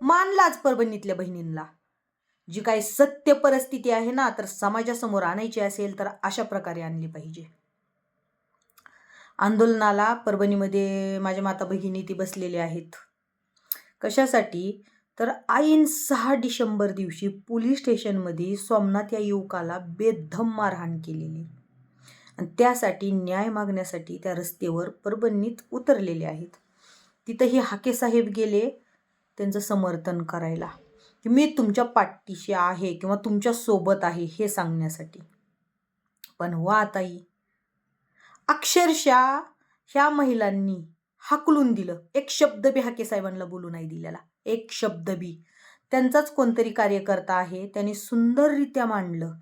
मानलाच परभणीतल्या बहिणींना जी काही सत्य परिस्थिती आहे ना तर समाजासमोर आणायची असेल तर अशा प्रकारे आणली पाहिजे. आंदोलनाला परभणीमध्ये माझ्या माता भगिनी ती बसलेले आहेत. कशासाठी? तर ऐन सहा डिसेंबर दिवशी पोलीस स्टेशनमध्ये सोमनाथ या युवकाला बेधम मारहाण केलेली. आणि त्यासाठी न्याय मागण्यासाठी त्या रस्त्यावर परभणीत उतरलेले आहेत. तिथंही हाके साहेब गेले. त्यांचं समर्थन करायला. की मी तुमच्या पाठीशी आहे किंवा तुमच्यासोबत आहे हे सांगण्यासाठी. पण वा ताई अक्षरशः ह्या महिलांनी हाकलून दिलं. एक शब्द बी हाके साहेबांना बोलू नाही दिलेला. एक शब्द बी. त्यांचाच कोणतरी कार्यकर्ता आहे त्यांनी सुंदररित्या मांडलं.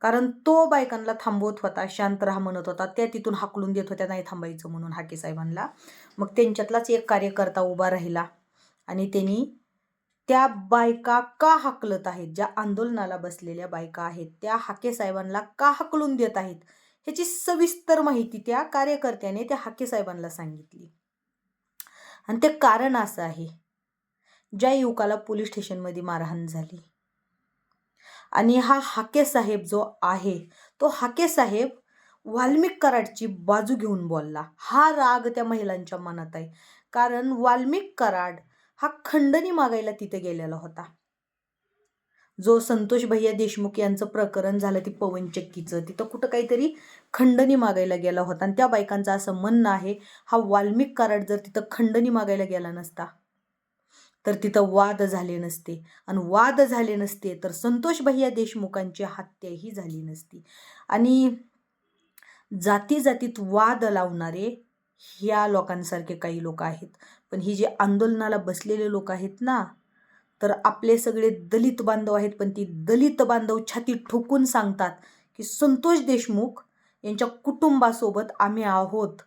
कारण तो बायकांना थांबवत होता शांत राहा म्हणत होता त्या तिथून हाकलून देत होत्या नाही थांबायचं म्हणून हाके साहेबांना. मग त्यांच्यातलाच एक कार्यकर्ता उभा राहिला. आणि त्यांनी त्या बायका का हाकलत आहेत? ज्या आंदोलनाला बसलेल्या बायका आहेत त्या हाके साहेबांना का हाकलून देत आहेत? ह्याची सविस्तर माहिती त्या कार्यकर्त्याने त्या हाके साहेबांना सांगितली. आणि ते कारण असं आहे ज्या युवकाला पोलीस स्टेशनमध्ये मारहाण झाली. आणि हा हाके साहेब जो आहे तो हाके साहेब वाल्मिक कराडची बाजू घेऊन बोलला. हा राग त्या महिलांच्या मनात आहे. कारण वाल्मिक कराड हा खंडणी मागायला तिथे गेलेला होता. जो संतोष भैया देशमुख यांचं प्रकरण झालं ती पवनचक्कीचं तिथं कुठं काहीतरी खंडणी मागायला गेला होता. आणि त्या बायकांचं असं म्हणणं आहे हा वाल्मिक कराड जर तिथं खंडणी मागायला गेला नसता तर तिथं वाद झाले नसते. आणि वाद झाले नसते तर संतोष भैया देशमुखांची हत्याही झाली नसती. आणि जाती जातीत वाद लावणारे ह्या लोकांसारखे काही लोक आहेत. पण ही जे आंदोलनाला बसलेले लोक आहेत ना तर आपले सगळे दलित बांधव आहेत पण ती दलित बांधव छाती ठोकून सांगतात की संतोष देशमुख यांच्या कुटुंबासोबत आम्ही आहोत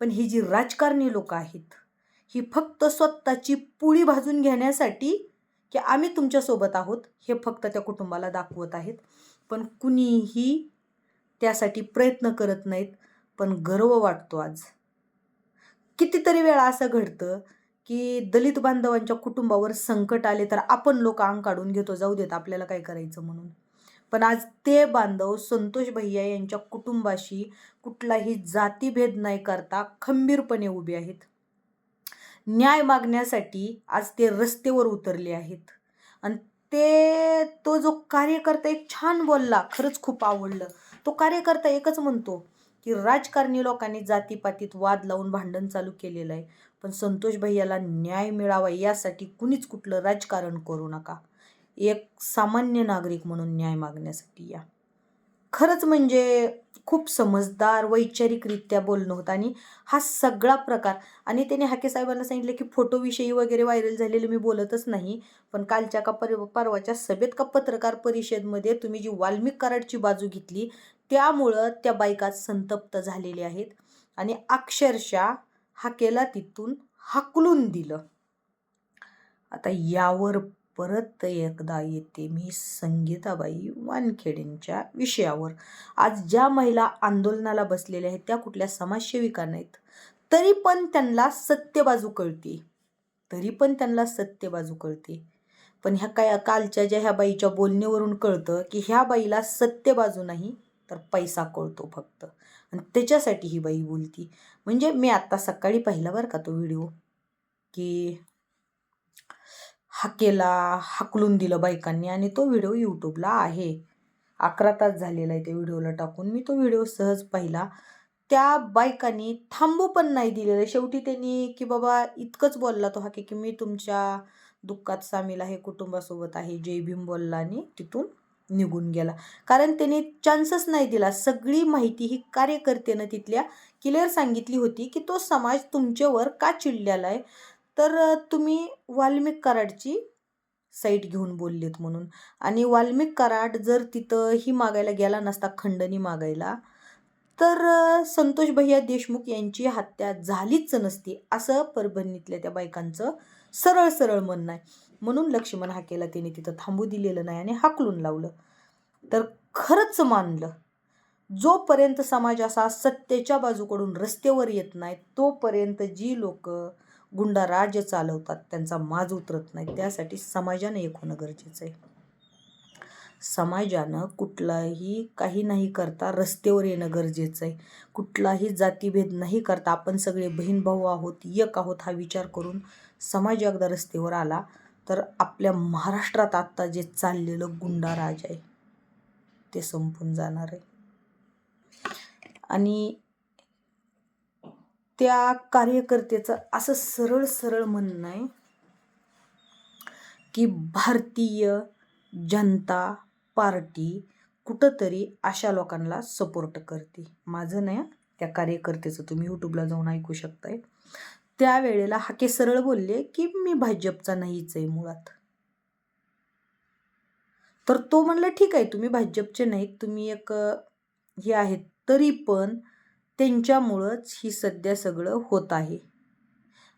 पण ही जी राजकारणी लोक आहेत ही फक्त स्वतःची पुळी भाजून घेण्यासाठी की आम्ही तुमच्यासोबत आहोत हे फक्त त्या कुटुंबाला दाखवत आहेत. पण कुणीही त्यासाठी प्रयत्न करत नाहीत पण गर्व वाटतो आज. कितीतरी वेळा असं घडतं की दलित बांधवांच्या कुटुंबावर संकट आले तर आपण लोक अंग काढून घेतो जाऊ देत आपल्याला काय करायचं म्हणून. पण आज ते बांधव संतोष भैया यांच्या कुटुंबाशी कुठलाही जातीभेद नाही करता खंबीरपणे उभे आहेत. न्याय मागण्यासाठी आज ते रस्तेवर उतरले आहेत. आणि ते तो जो कार्यकर्ता एक छान बोलला खरंच खूप आवडलं. तो कार्यकर्ता एकच म्हणतो की राजकारणी लोकांनी जातीपातीत वाद लावून भांडण चालू केलेलं आहे. पण संतोष भैयाला न्याय मिळावा यासाठी कुणीच कुठलं राजकारण करू नका. एक सामान्य नागरिक म्हणून न्याय मागण्यासाठी या. खरंच म्हणजे खूप समजदार वैचारिकरित्या बोलणं होतं आणि हा सगळा प्रकार आणि त्याने हाके साहेबांना सांगितलं की फोटोविषयी वगैरे व्हायरल झालेलं मी बोलतच नाही पण कालच्या का पर परवाच्या सभेत का पत्रकार परिषदमध्ये तुम्ही जी वाल्मिक कराडची बाजू घेतली त्यामुळं त्या बायका संतप्त झालेल्या आहेत. आणि अक्षरशः हाकेला तिथून हाकलून दिलं. आता यावर परत एकदा येते मी संगीताबाई वानखेडेंच्या विषयावर. आज ज्या महिला आंदोलनाला बसलेल्या आहेत त्या कुठल्या समाजसेविका नाहीत तरी पण त्यांना सत्य बाजू कळते. तरी पण त्यांना सत्य बाजू कळते. पण ह्या काय कालच्या ज्या ह्या बाईच्या बोलण्यावरून कळतं की ह्या बाईला सत्य बाजू नाही तर पैसा कळतो फक्त. आणि त्याच्यासाठी ही बाई बोलती म्हणजे मी आत्ता सकाळी पाहिला बरं का तो व्हिडिओ की हाकेला हाकलून दिलं बायकांनी आणि तो व्हिडिओ यूट्यूबला आहे. अकरा तास झालेला आहे त्या व्हिडिओला टाकून. मी तो व्हिडिओ सहज पाहिला. त्या बायकांनी थांबू पण नाही दिलेलं. शेवटी त्यांनी की बाबा इतकंच बोलला तो हाके की मी तुमच्या दुःखात सामील आहे कुटुंबासोबत आहे जय भीम बोलला आणि तिथून निघून गेला. कारण त्याने चान्सच नाही दिला. सगळी माहिती ही कार्यकर्त्यानं तिथल्या क्लिअर सांगितली होती की तो समाज तुमच्यावर का चिडलेला आहे तर तुम्ही वाल्मिक कराडची साईट घेऊन बोललेत म्हणून. आणि वाल्मिक कराड जर तिथं ही मागायला गेला नसता खंडणी मागायला तर संतोष भैया देशमुख यांची हत्या झालीच नसती असं परभणीतल्या त्या बायकांचं सरळ सरळ म्हणणं आहे. म्हणून लक्ष्मण हाकेला त्याने तिथं थांबू दिलेलं नाही आणि हाकलून लावलं. तर खरंच मानलं. जोपर्यंत समाज असा सत्तेच्या बाजूकडून रस्त्यावर येत नाही तोपर्यंत जी लोक गुंडा राज्य चालवतात त्यांचा माज उतरत नाही. त्यासाठी समाजाने एक होणं गरजेचं आहे. समाजानं कुठलाही काही नाही करता रस्त्यावर येणं गरजेचं आहे. कुठलाही जातीभेद नाही करता आपण सगळे बहीण भाऊ आहोत एक आहोत हा विचार करून समाज एकदा रस्त्यावर आला. तर आपल्या महाराष्ट्रात आत्ता जे चाललेलं गुंडाराज आहे ते संपून जाणार आहे. आणि त्या कार्यकर्त्याचं असं सरळ सरळ म्हणणं आहे की भारतीय जनता पार्टी कुठंतरी अशा लोकांना सपोर्ट करते. माझं नाही त्या कार्यकर्त्याचं. तुम्ही यूट्यूबला जाऊन ऐकू शकताय. त्यावेळेला हाके सरळ बोलले की मी भाजपचा नाहीच आहे मुळात. तर तो म्हणला ठीक आहे तुम्ही भाजपचे नाहीत तुम्ही एक हे आहेत तरी पण त्यांच्यामुळंच ही सध्या सगळं होत आहे.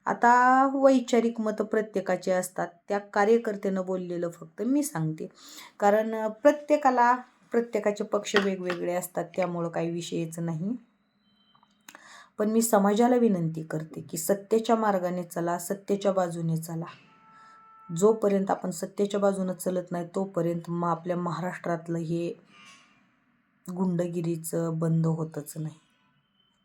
आता वैचारिक मतं प्रत्येकाचे असतात त्या कार्यकर्त्यानं बोललेलं फक्त मी सांगते. कारण प्रत्येकाला प्रत्येकाचे पक्ष वेगवेगळे असतात त्यामुळं काही विषयच नाही. पण मी समाजाला विनंती करते की सत्याच्या मार्गाने चला सत्याच्या बाजूने चला. जोपर्यंत आपण सत्याच्या बाजूनं चलत नाही तोपर्यंत मग आपल्या महाराष्ट्रातलं हे गुंडगिरीचं बंद होतच नाही.